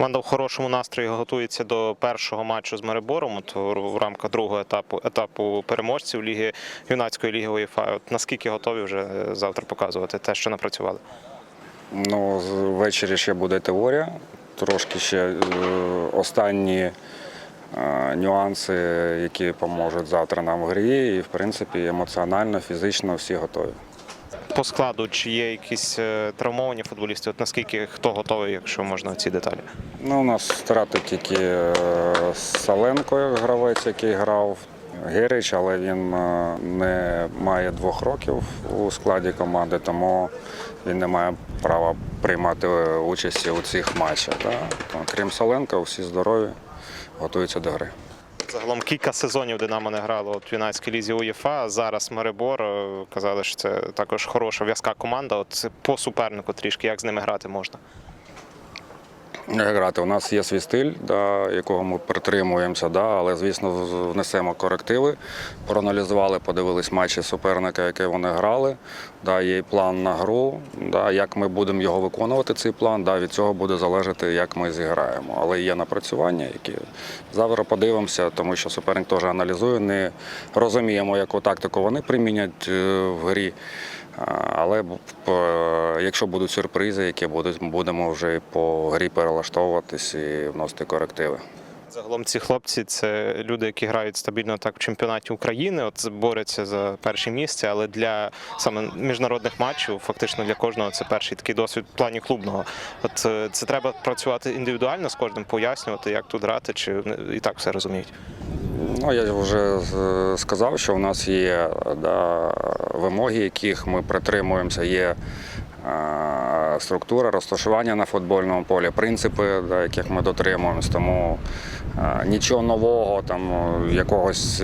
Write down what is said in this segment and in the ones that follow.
Команда в хорошому настрої готується до першого матчу з Марибором от в рамках другого етапу етапу переможців ліги юнацької ліги УЄФА. От наскільки готові вже е, завтра показувати те, що напрацювали? Ну, ввечері ще буде теорія, трошки ще е, останні е, нюанси, які поможуть завтра нам в грі. І, в принципі, емоціонально, фізично всі готові. По складу чи є якісь е, травмовані футболісти? От наскільки хто готовий, якщо можна ці деталі? Ну, у нас втратив тільки е, Саленко, як гравець, який грав. Герич, але він е, не має двох років у складі команди, тому він не має права приймати участі у цих матчах. Да? Крім Соленка, всі здорові, готуються до гри. Загалом кілька сезонів Динамо не грало от в юнацькій лізі УЄФА. Зараз Марибор е, казали, що це також хороша в'язка команда. От по супернику трішки, як з ними грати можна? Як грати? У нас є свій стиль, да, якого ми притримуємося, да, але, звісно, внесемо корективи. Проаналізували, подивились матчі суперника, які вони грали. Да, є план на гру. Да, як ми будемо його виконувати, цей план, да, від цього буде залежати, як ми зіграємо. Але є напрацювання, які завтра подивимося, тому що суперник теж аналізує. Не розуміємо, яку тактику вони примінять е, в грі. Але якщо будуть сюрпризи, які будуть, будемо вже по грі перелаштовуватись і вносити корективи. Загалом ці хлопці це люди, які грають стабільно так в чемпіонаті України, от борються за перше місце, але для саме міжнародних матчів, фактично для кожного це перший такий досвід в плані клубного. От е, це треба працювати індивідуально з кожним, пояснювати, як тут грати, чи і так все розуміють. Ну, я вже сказав, що в нас є да, вимоги, яких ми притримуємося. Є е, структура розташування на футбольному полі, принципи, до яких ми дотримуємося. Тому е, нічого нового, там, е, якогось.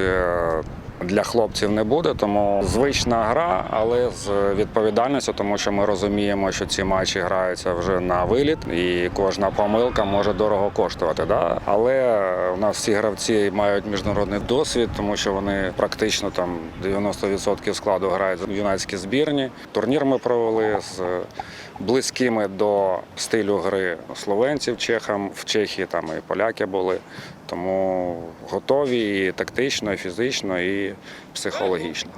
Для хлопців не буде, тому звична гра, але з відповідальністю, тому що ми розуміємо, що ці матчі граються вже на виліт, і кожна помилка може дорого коштувати. Да? Але у нас всі гравці мають міжнародний досвід, тому що вони практично там 90% складу грають в юнацькій збірні. Турнір ми провели з близькими до стилю гри словенців, чехам в Чехії там і поляки були. Тому готові і тактично, і фізично, і психологічно.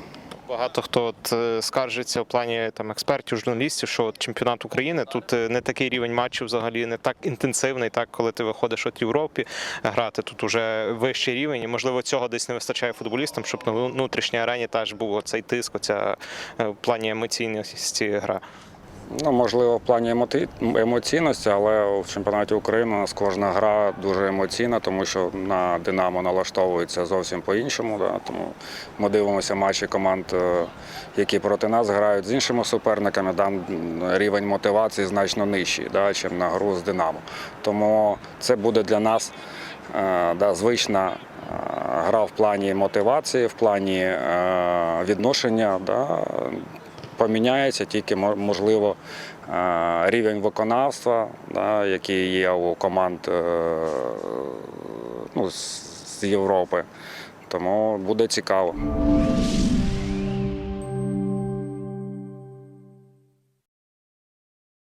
Багато хто от е, скаржиться в плані там експертів, журналістів, що от чемпіонат України тут е, не такий рівень матчів взагалі не так інтенсивний, так коли ти виходиш от Європі грати. Тут уже вищий рівень, і можливо цього десь не вистачає футболістам, щоб на внутрішній арені теж був оцей тиск, оця е, в плані емоційності гра. Ну, можливо, в плані емоти- емоційності, але в чемпіонаті України у нас кожна гра дуже емоційна, тому що на Динамо налаштовується зовсім по-іншому. Да? Тому ми дивимося матчі команд, е, які проти нас грають з іншими суперниками. Там рівень мотивації значно нижчий, да, ніж на гру з Динамо. Тому це буде для нас е, да, звична. е, Гра в плані мотивації, в плані відношення да, поміняється тільки мо- можливо е, рівень виконавства, який є у команд е, ну, з Європи. Тому буде цікаво.